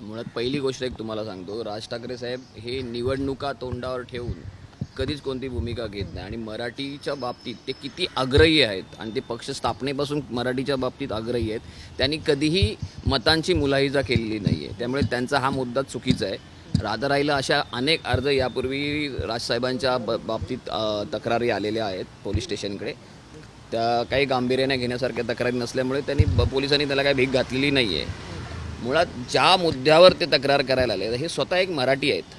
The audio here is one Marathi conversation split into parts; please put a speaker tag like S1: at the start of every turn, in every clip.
S1: मुळात पहिली गोष्ट एक तुम्हाला सांगतो राज ठाकरे साहेब हे निवडणुका तोंडावर ठेवून कधीच कोणती भूमिका घेत नाही. आणि मराठीच्या बाबतीत ते किती आग्रही आहेत आणि ते पक्ष स्थापनेपासून मराठीच्या बाबतीत आग्रही आहेत त्यांनी कधीही मतांची मुलाहिजा केलेली नाही आहे त्यामुळे त्यांचा हा मुद्दा चुकीचा आहे. राधाराईला अशा अनेक अर्ज यापूर्वी राजसाहेबांच्या ब बाबतीत तक्रारी आलेल्या आहेत पोलीस स्टेशनकडे. त्या काही गांभीर्याने घेण्यासारख्या तक्रारी नसल्यामुळे त्यांनी पोलिसांनी त्याला काही भीक घातलेली नाही आहे मुळात ज्या मुद्द्यावर ते तक्रार करायला आले हे स्वतः एक मराठी आहेत.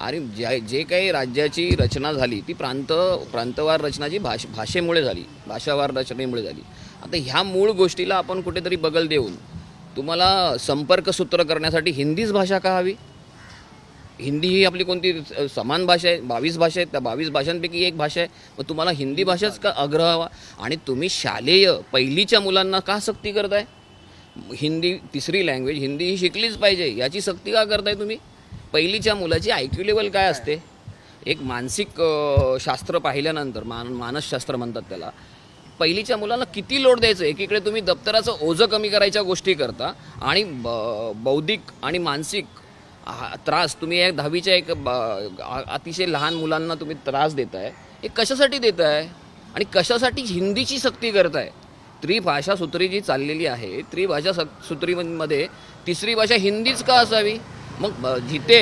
S1: आणि ज्या जे काही राज्याची रचना झाली ती प्रांत प्रांतवार रचना जी भाष भाषेमुळे झाली भाषावार रचनेमुळे झाली. आता ह्या मूळ गोष्टीला आपण कुठेतरी बगल देऊन तुम्हाला संपर्क सूत्र करण्यासाठी हिंदीच भाषा का हवी? हिंदी ही आपली कोणती समान भाषा आहे? बावीस भाषा आहेत त्या बावीस भाषांपैकी एक भाषा आहे. मग तुम्हाला हिंदी भाषाच का आग्रह हवा? आणि तुम्ही शालेय पहिलीच्या मुलांना का सक्ती करताय? हिंदी तिसरी लँग्वेज हिंदी ही शिकलीच पाहिजे. याची सक्ती का करताय तुम्ही? पहिलीच्या मुलाची आय क्यू लेवल काय असते? एक मानसिक शास्त्र पाहिल्यानंतर मान मानसशास्त्र म्हणतात त्याला. पहिलीच्या मुलांना किती लोड द्यायचं? एकीकडे तुम्ही दप्तराचं ओझं कमी करायच्या गोष्टी करता आणि ब- बौद्धिक आणि मानसिक हा त्रास तुम्ही एक दहावीच्या एक ब- अतिशय लहान मुलांना तुम्ही त्रास देताय. हे कशासाठी देताय? आणि कशासाठी हिंदीची सक्ती करताय? त्रिभाषा सूत्री जी चाललेली आहे त्रिभाषा सूत्रीमध्ये तिसरी भाषा हिंदीच का असावी? मग जिथे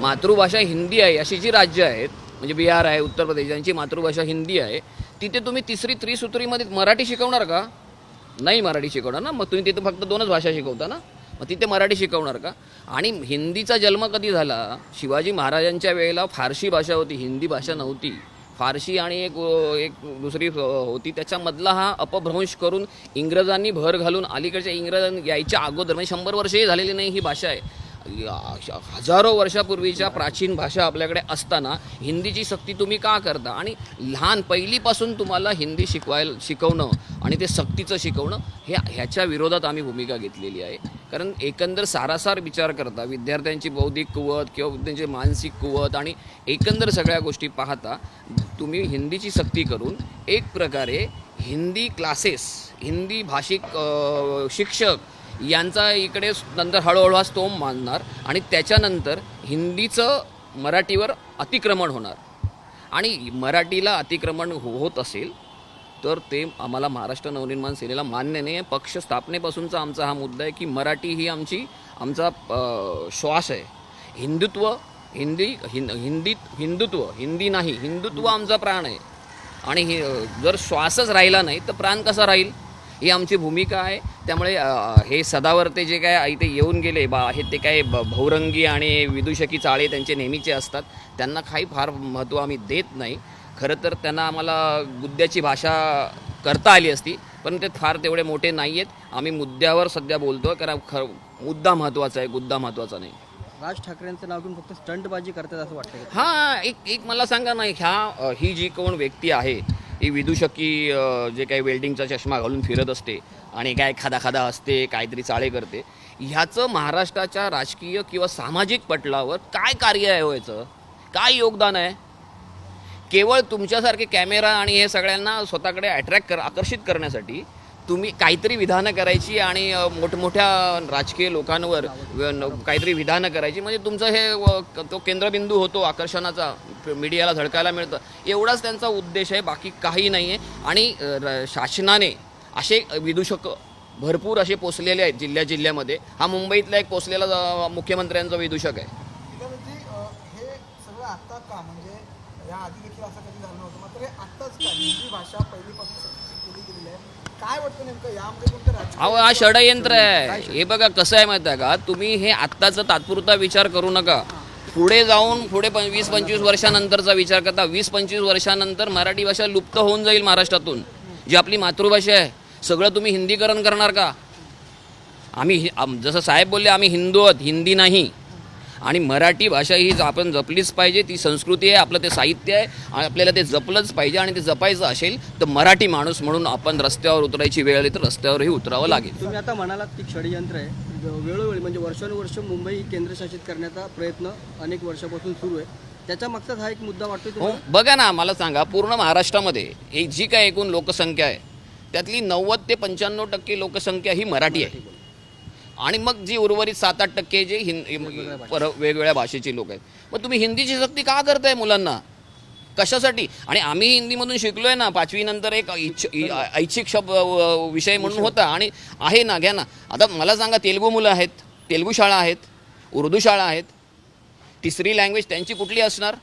S1: मातृभाषा हिंदी आहे अशी जी राज्य आहेत म्हणजे बिहार आहे उत्तर प्रदेश यांची मातृभाषा हिंदी आहे तिथे तुम्ही तिसरी त्रिसूत्रीमध्ये मराठी शिकवणार का? नाही मराठी शिकवणार ना? मग तुम्ही तिथे फक्त दोनच भाषा शिकवता ना? मग तिथे मराठी शिकवणार का? आणि हिंदीचा जन्म कधी झाला? शिवाजी महाराजांच्या वेळेला फारशी भाषा होती हिंदी भाषा नव्हती. फारशी आणि एक एक दुसरी होती. त्याच्यामधला हा अपभ्रंश करून इंग्रजांनी भर घालून अलीकडच्या इंग्रजां यायच्या अगोदर म्हणजे शंभर वर्षही झालेली नाही ही भाषा आहे. हजारो वर्षापूर्वीच्या प्राचीन भाषा आपल्याकडे असताना हिंदीची सक्ती तुम्ही का करता? आणि लहान पहिलीपासून तुम्हाला हिंदी शिकवायला शिकवणं आणि ते सक्तीचं शिकवणं हे ह्याच्या विरोधात आम्ही भूमिका घेतलेली आहे. कारण एकंदर सारासार विचार करता विद्यार्थ्यांची बौद्धिक कुवत किंवा त्यांची मानसिक कुवत आणि एकंदर सगळ्या गोष्टी पाहता तुम्ही हिंदीची सक्ती करून एक प्रकारे हिंदी क्लासेस हिंदी भाषिक शिक्षक यांचा इकडे नंतर हळूहळू हा स्तोम मानणार आणि त्याच्यानंतर हिंदीचं मराठीवर अतिक्रमण होणार. आणि मराठीला अतिक्रमण हो-, होत असेल तर ते आम्हाला महाराष्ट्र नवनिर्माण सेनेला मान्य नाही आहे. पक्ष स्थापनेपासूनचा आमचा हा मुद्दा आहे की मराठी ही आमची आमचा श्वास आहे. हिंदुत्व हिंदी हिंद हिंदीत हिंदुत्व हिंदी नाही हिंदुत्व आमचा प्राण आहे. आणि हे जर श्वासच राहिला नाही तर प्राण कसा राहील? ही आमची भूमिका आहे. त्यामुळे हे सदावर्ते जे काय इथे येऊन गेले बा हे ते काय बहुरंगी आणि विदूषकी चाळे त्यांचे नेहमीचे असतात. त्यांना काही फार महत्त्व आम्ही देत नाही. खरं तर त्यांना आम्हाला गुद्द्याची भाषा करता आली असती पण ते फार तेवढे मोठे नाही आहेत आम्ही मुद्द्यावर सध्या बोलतो कारण खर मुद्दा महत्त्वाचा आहे गुद्दा महत्त्वाचा नाही.
S2: राज ठाकरेंचं नाव घेऊन फक्त स्टंटबाजी करतात असं वाटतं?
S1: हा एक एक मला सांगा ना ह्या ही जी कोण व्यक्ती आहे ही विदूषकी जे काही वेल्डिंगचा चष्मा घालून फिरत असते आणि काय खादा खादा असते काहीतरी चाळे करते ह्याचं महाराष्ट्राच्या राजकीय किंवा सामाजिक पटलावर काय कार्य आहे हो काय योगदान आहे? केवळ तुमच्यासारखे कॅमेरा आणि हे सगळ्यांना स्वतःकडे अट्रॅक्ट कर आकर्षित करण्यासाठी तुम्ही काहीतरी विधानं करायची आणि मोठमोठ्या राजकीय लोकांवर काहीतरी विधानं करायची. म्हणजे तुमचं हे तो केंद्रबिंदू होतो आकर्षणाचा मीडियाला झळकायला मिळतं. एवढाच त्यांचा उद्देश आहे बाकी काही नाही आहे आणि शासनाने असे विदूषक भरपूर असे पोचलेले आहेत जिल्ह्या जिल्ह्यामध्ये. हा मुंबईतला एक पोचलेला मुख्यमंत्र्यांचा विदूषक आहे.
S3: आता म्हणजे, हे सगळं का म्हणजे या आधी देखील असं कधी झालं नव्हतं मात्र आत्ताच का हिंदी भाषा पहिलीपासून सक्ती केली गेलेली आहे काय वाटतं नेमकं? यामध्ये कोणतं राजकीय
S1: अहो हा षडयंत्र आहे. हे बघा कसं आहे माहिती आहे का? तुम्ही हे आत्ताचा तात्पुरता विचार करू नका. पुढे जाऊन पुढे पण वीस पंचवीस वर्षानंतरचा विचार करता वीस पंचवीस वर्षानंतर मराठी भाषा लुप्त होऊन जाईल महाराष्ट्रातून. जी आपली मातृभाषा आहे. सगळं तुम्ही हिंदीकरण करणार का? आम्ही हि- आम- जसं साहेब बोलले आम्ही हिंदू आहोत हिंदी नाही. आणि मराठी भाषा ही आपण जपलीच पाहिजे ती संस्कृती आहे आपलं ते साहित्य आहे आणि आपल्याला ते जपलंच पाहिजे आणि ते जपायचं असेल तर मराठी माणूस म्हणून आपण रस्त्यावर उतरायची वेळ आली तर रस्त्यावरही उतरावं लागेल.
S2: तुम्ही आता म्हणालात की षडयंत्र आहे. वेळोवेळी म्हणजे वर्षानुवर्ष मुंबई ही केंद्रशासित करण्याचा प्रयत्न अनेक वर्षापासून सुरू आहे. त्याच्या मागचाच हा एक मुद्दा वाटतोय
S1: हो बघा ना मला सांगा पूर्ण महाराष्ट्रामध्ये एक जी काय एकूण लोकसंख्या आहे त्यातली नव्वद ते पंच्याण्णव टक्के लोकसंख्या ही मराठी आहे. आणि मग जी उर्वरित सात आठ टक्के जे हिंद पर वेगवेगळ्या भाषेची लोक आहेत. मग तुम्ही हिंदीची सक्ती का करताय मुलांना? कशासाठी? आणि आम्ही हिंदीमधून शिकलोय ना पाचवी नंतर एक इच्छ ऐच्छिक शब्द विषय म्हणून होता. आणि आहे ना घ्या ना. आता मला सांगा तेलगू मुलं आहेत तेलगू शाळा आहेत उर्दू शाळा आहेत तिसरी लँग्वेज त्यांची कुठली असणार?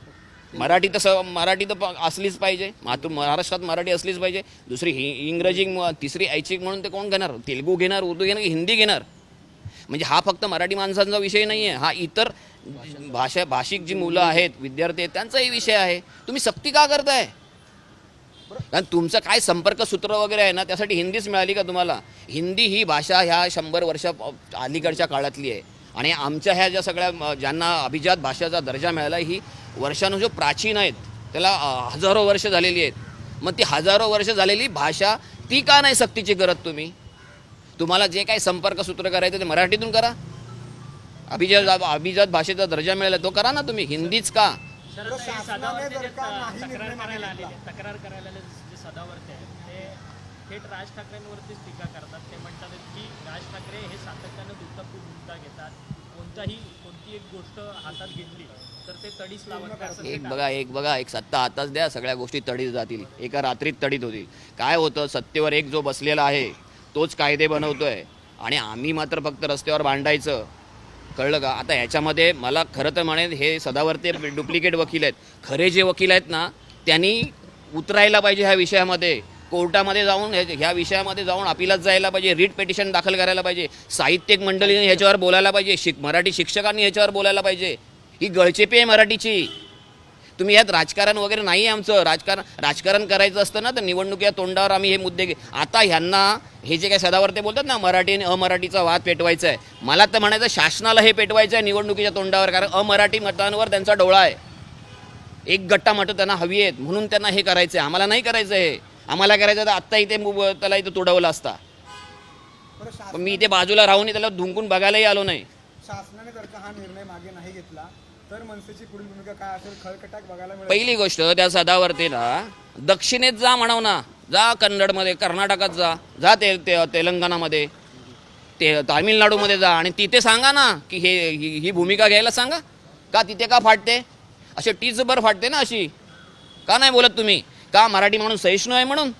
S1: मराठी तर स मराठी तर असलीच पाहिजे. मातृ महाराष्ट्रात मराठी असलीच पाहिजे. दुसरी हि इंग्रजी तिसरी ऐच्छिक म्हणून ते कोण घेणार? तेलगू घेणार उर्दू घेणार की हिंदी घेणार? म्हणजे हा फक्त मराठी माणसांचा विषय नाही आहे हा इतर भाषा भाषिक जी मुलं आहेत विद्यार्थी आहेत त्यांचाही विषय आहे. तुम्ही सक्ती का करताय? कारण तुमचं काय संपर्क सूत्र वगैरे आहे ना त्यासाठी हिंदीच मिळाली का तुम्हाला? हिंदी ही भाषा ह्या शंभर वर्षा अलीकडच्या काळातली आहे. आणि आमच्या ह्या ज्या सगळ्या ज्यांना अभिजात भाषेचा दर्जा मिळाला ही वर्षानुजो प्राचीन आहेत त्याला हजारो वर्ष झालेली आहेत. मग ती हजारो वर्ष झालेली भाषा ती का नाही सक्तीची करत तुम्ही? तुम्हाला जे काही संपर्क सूत्र करायचं ते मराठीतून करा. अभिजात अभिजात भाषेचा दर्जा मिळाला तो करा ना तुम्ही. हिंदीच का?
S3: तर शासनाने जर का नाही निर्णय
S4: तक्रार
S3: मागे
S4: करायला
S3: घेतला
S4: आलेले तक्रार करायला आलेले जे सदावर्ते आहेत. ते थेट राज ठाकरेंवरतीच टीका करतात. ते म्हणतात की राज ठाकरे हे सातत्यानं दुटप्पी भूमिका घेतात. कोणताही कोणती एक गोष्ट हातात घेतली तर ते तडीच लावत नाही. असं ते
S1: एक बघा एक बघा एक सत्ता आताच द्या सगळ्या गोष्टी तडीत जातील. एका रात्रीत तडीत होतील. काय होतं? सत्तेवर एक जो बसलेला आहे तोच कायदे बनवतोय. आणि आम्ही मात्र फक्त रस्त्यावर भांडायचं. कळलं का? आता ह्याच्यामध्ये मला खरं तर म्हणेन हे सदावरते डुप्लिकेट वकील आहेत. खरे जे वकील आहेत ना त्यांनी उतरायला पाहिजे ह्या विषयामध्ये. कोर्टामध्ये जाऊन ह्या ह्या विषयामध्ये जाऊन अपिलात जायला पाहिजे रीट पेटिशन दाखल करायला पाहिजे. साहित्यिक मंडळीने ह्याच्यावर बोलायला पाहिजे शिक मराठी शिक्षकांनी ह्याच्यावर बोलायला पाहिजे. ही गळचेपी आहे मराठीची. तुम्ही यात राजकारण वगैरे नाही आहे आमचं. राजकारण राजकारण करायचं असतं ना तर निवडणुकीच्या तोंडावर आम्ही हे मुद्दे घे आता ह्यांना हे जे काही सदावर्ते बोलतात ना मराठी आणि अमराठीचा वाद पेटवायचा आहे मला तर म्हणायचं शासनाला हे पेटवायचं आहे निवडणुकीच्या तोंडावर कारण अमराठी मतांवर त्यांचा डोळा आहे. एक गट्टा मतं त्यांना हवी आहेत म्हणून त्यांना हे करायचं आहे आम्हाला नाही करायचं आहे आम्हाला करायचं तर आत्ता इथे त्याला इथं तुडवलं असता. मी इथे बाजूला राहून त्याला धुंकून बघायलाही आलो नाही.
S3: शासनाने हा निर्णय मागे नाही घेतला तर मनसेची पुढील भूमिका काय असेल खळकटाक बघायला मिळेल.
S1: पहिली गोष्ट त्या सदावर्तीला दक्षिणेत जा म्हणाव ना. जा कन्नडमध्ये कर्नाटकात जा. जा ते ते- तेलंगणामध्ये. ते तामिळनाडूमध्ये जा. आणि तिथे सांगा ना की हे ही ही भूमिका घ्यायला सांगा. का तिथे का फाटते? असे टीचभर फाटते ना अशी. का नाही बोलत तुम्ही? का मराठी म्हणून सहिष्णू आहे म्हणून?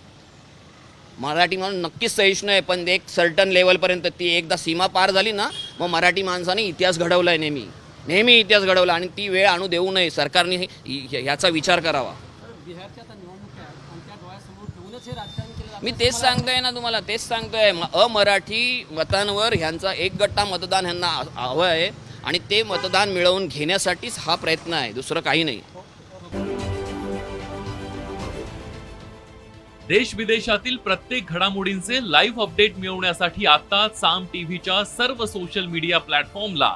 S1: मराठी म्हणून नक्कीच सहिष्णू आहे पण एक सर्टन लेवलपर्यंत ती एकदा सीमा पार झाली ना मग मराठी माणसाने इतिहास घडवला आहे नेहमी. नेहमी इतिहास घडवला आणि ती वेळ आणू देऊ नये. सरकारने हे- ह्याचा विचार करावा. मी तेच सांगतोय ना तुम्हाला तेच सांगतोय. अमराठी मतांवर ह्यांचा एक गट्टा मतदान ह्यांना हवं आहे आणि ते मतदान मिळवून घेण्यासाठीच हा प्रयत्न आहे. दुसरं काही नाही.
S5: देश विदेशातील प्रत्येक घडामोडींचे लाईव्ह अपडेट मिळवण्यासाठी आता साम टीव्हीच्या सर्व सोशल मीडिया प्लॅटफॉर्मला